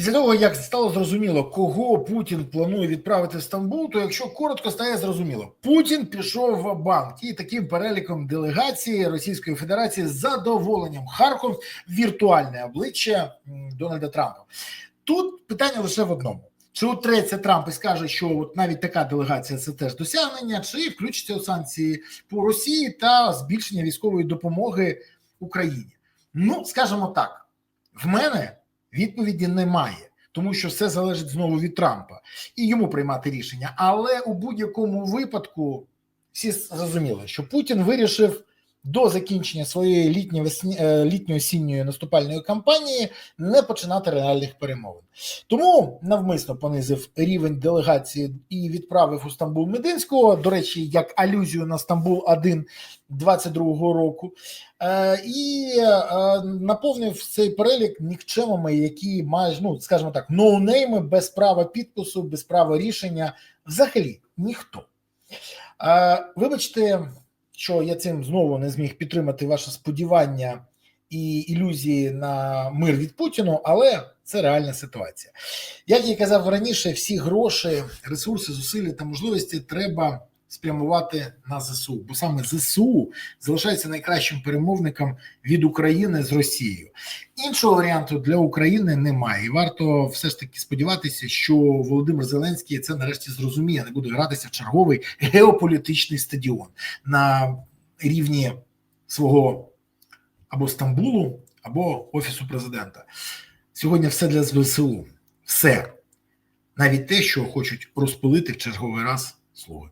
Після того, як стало зрозуміло, кого Путін планує відправити в Стамбул, то якщо коротко стає зрозуміло, Путін пішов в банк і таким переліком делегації Російської Федерації з задоволенням Харков віртуальне обличчя Дональда Трампа. Тут питання лише в одному: чи утреться Трамп і скаже, що от навіть така делегація це теж досягнення, чи включиться у санкції по Росії та збільшення військової допомоги Україні? Ну скажімо так, в мене відповіді немає, тому що все залежить знову від Трампа і йому приймати рішення. Але у будь-якому випадку всі зрозуміли, що Путін вирішив до закінчення своєї літньої літньої осінньої наступальної кампанії не починати реальних перемовин. Тому навмисно понизив рівень делегації і відправив у Стамбул Мединського. До речі, як алюзію на Стамбул 1 22-го року, е, і е, наповнив цей перелік нікчемами, які мають, ну скажімо так, ноунейми без права підпису, без права рішення. Взагалі ніхто. Е, вибачте, що я цим знову не зміг підтримати ваше сподівання і ілюзії на мир від Путіну, але це реальна ситуація. Як я казав раніше, всі гроші, ресурси, зусилля та можливості треба спрямувати на ЗСУ, бо саме ЗСУ залишається найкращим перемовником від України з Росією. Іншого варіанту для України немає. І варто все ж таки сподіватися, що Володимир Зеленський це нарешті зрозуміє, не буде гратися в черговий геополітичний стадіон на рівні свого або Стамбулу, або Офісу президента. Сьогодні все для ЗСУ. Все. Навіть те, що хочуть розпилити в черговий раз слуги.